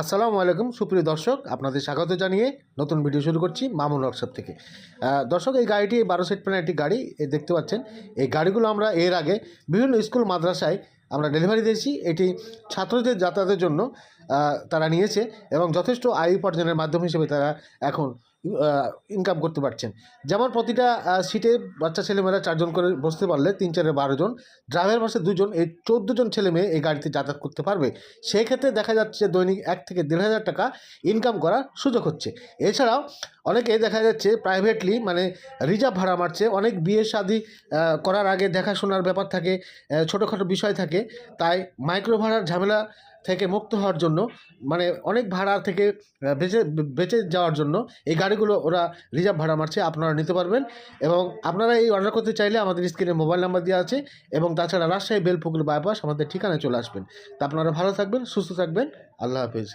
আসসালামু আলাইকুম, সুপ্রিয় দর্শক, আপনাদের স্বাগত জানিয়ে নতুন ভিডিও শুরু করছি মামুন ওয়ার্কশপ থেকে। দর্শক, এই গাড়িটি বারো সিট প্যানের একটি গাড়ি দেখতে পাচ্ছেন, এই গাড়িগুলো আমরা এর আগে বিভিন্ন স্কুল, মাদ্রাসায় আমরা ডেলিভারি দিয়েছি। এটি ছাত্রদের যাতায়াতের জন্য তারা নিয়েছে এবং যথেষ্ট আয় উপার্জনের মাধ্যম হিসেবে তারা এখন ইনকাম করতে পারছেন। যেমন প্রতিটা সিটে বাচ্চা ছেলেমেয়েরা চারজন করে বসতে পারলে তিন চারে বারো জন ড্রাইভার পাশে দুজন, এই চোদ্দ জন ছেলে মেয়ে এই গাড়িতে যাতায়াত করতে পারবে। সেই ক্ষেত্রে দেখা যাচ্ছে দৈনিক এক থেকে দেড় হাজার টাকা ইনকাম করার সুযোগ হচ্ছে। এছাড়াও অনেকে দেখা যাচ্ছে প্রাইভেটলি মানে রিজার্ভ ভাড়া মারছে। অনেক বিয়ে শাদি করার আগে দেখাশোনার ব্যাপার থাকে ছোটোখাটো বিষয় থাকে। তাই মাইক্রো ভাড়ার ঝামেলা থেকে মুক্ত হওয়ার জন্য মানে অনেক ভাড়া থেকে বেঁচে বেঁচে যাওয়ার জন্য এই গাড়িগুলো ওরা রিজার্ভ ভাড়া মারছে। আপনারা নিতে পারবেন এবং আপনারা এই অর্ডার করতে চাইলে আমাদের স্ক্রিনে মোবাইল নাম্বার দেওয়া আছে এবং তাছাড়া রাজশাহী বেলপুকুর বাইপাস আমাদের ঠিকানায় চলে আসবেন। তা আপনারা ভালো থাকবেন, সুস্থ থাকবেন। আল্লাহ হাফিজ।